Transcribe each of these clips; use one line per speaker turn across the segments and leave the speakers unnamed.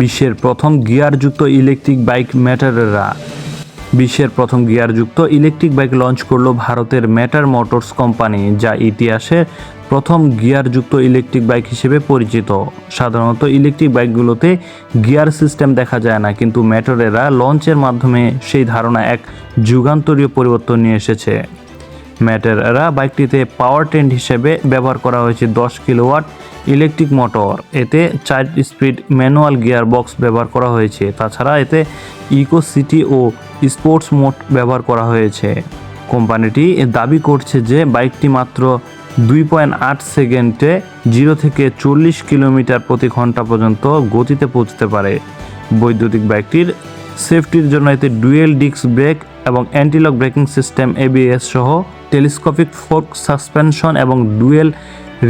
বিশ্বের প্রথম গিয়ারযুক্ত electric bike ম্যাটারেরা। বিশ্বের প্রথম গিয়ারযুক্ত ইলেকট্রিক বাইক লঞ্চ করল ভারতের ম্যাটার মোটরস কোম্পানি, যা ইতিহাসে প্রথম গিয়ারযুক্ত ইলেকট্রিক বাইক হিসেবে পরিচিত। সাধারণত ইলেকট্রিক বাইকগুলোতে গিয়ার সিস্টেম দেখা যায় না, কিন্তু ম্যাটারেরা লঞ্চের মাধ্যমে সেই ধারণা এক যুগান্তরীয় পরিবর্তন নিয়ে এসেছে। ম্যাটারেরা বাইকটিতে পাওয়ার ট্রেন্ড হিসেবে ব্যবহার করা হয়েছে দশ কিলোওয়াট ইলেকট্রিক মোটর এতে চার স্পিড ম্যানুয়াল গিয়ার বক্স ব্যবহার করা হয়েছে। তাছাড়া এতে ইকো সিটি ও স্পোর্টস মোড ব্যবহার করা হয়েছে। কোম্পানিটি দাবি করছে যে বাইকটি মাত্র দুই পয়েন্ট আট সেকেন্ডে জিরো থেকে চল্লিশ কিলোমিটার প্রতি ঘণ্টা পর্যন্ত গতিতে পৌঁছতে পারে। বৈদ্যুতিক বাইকটির সেফটির জন্য এতে ডুয়েল ডিস্ক ব্রেক এবং অ্যান্টিলক ব্রেকিং সিস্টেম এবিএস সহ টেলিস্কোপিক ফোর্ক সাসপেনশন এবং ডুয়েল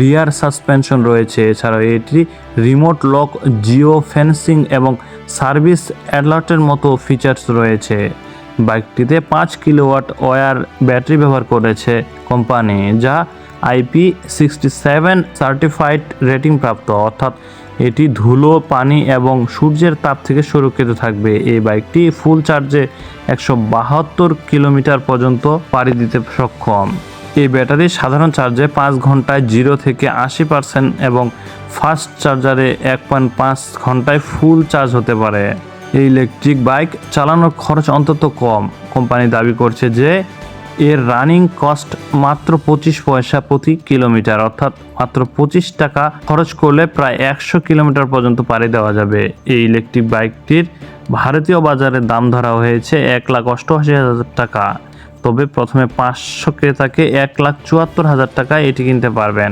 রিয়ার সাসপেনশন রয়েছে। এছাড়াও এটি রিমোট লক জিও ফেন্সিং এবং সার্ভিস অ্যালার্টের মতো ফিচার্স রয়েছে। বাইকটিতে পাঁচ কিলোওয়াট ওয়ার ব্যাটারি ব্যবহার করেছে কোম্পানি যা IP sixty seven certified rating প্রাপ্ত। অর্থাৎ এটি ধুলো, পানি এবং সূর্যের তাপ থেকে সুরক্ষিত থাকবে। এই বাইকটি ফুল চার্জে একশো বাহাত্তর কিলোমিটার পর্যন্ত পাড়ি দিতে সক্ষম। এই ব্যাটারি সাধারণ চার্জে পাঁচ ঘন্টায় জিরো থেকে আশি পার্সেন্ট এবং ফাস্ট চার্জারে এক পয়েন্ট পাঁচ ঘন্টায় ফুল চার্জ হতে পারে। এই ইলেকট্রিক বাইক চালানোর খরচ অন্তত কম। কোম্পানি দাবি করছে যে এর রানিং কস্ট মাত্র পঁচিশ পয়সা প্রতি কিলোমিটার অর্থাৎ মাত্র পঁচিশ টাকা খরচ করলে প্রায় একশো কিলোমিটার পর্যন্ত পাড়ি দেওয়া যাবে। এই ইলেকট্রিক বাইকটির ভারতীয় বাজারে দাম ধরা হয়েছে এক লাখ অষ্টআশি হাজার টাকা। তবে প্রথমে পাঁচশো ক্রেতাকে এক লাখ চুয়াত্তর হাজার টাকায় এটি কিনতে পারবেন।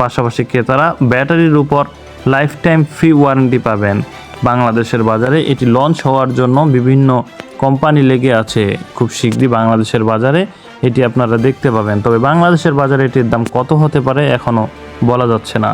পাশাপাশি ক্রেতারা ব্যাটারির উপর লাইফ টাইম ফ্রি ওয়ারেন্টি পাবেন। বাংলাদেশের বাজারে এটি লঞ্চ হওয়ার জন্য বিভিন্ন কোম্পানি লেগে আছে। খুব শীঘ্রই বাংলাদেশের বাজারে এটি আপনারা দেখতে পাবেন। তবে বাংলাদেশের বাজারে এটির দাম কত হতে পারে এখনও বলা যাচ্ছে না।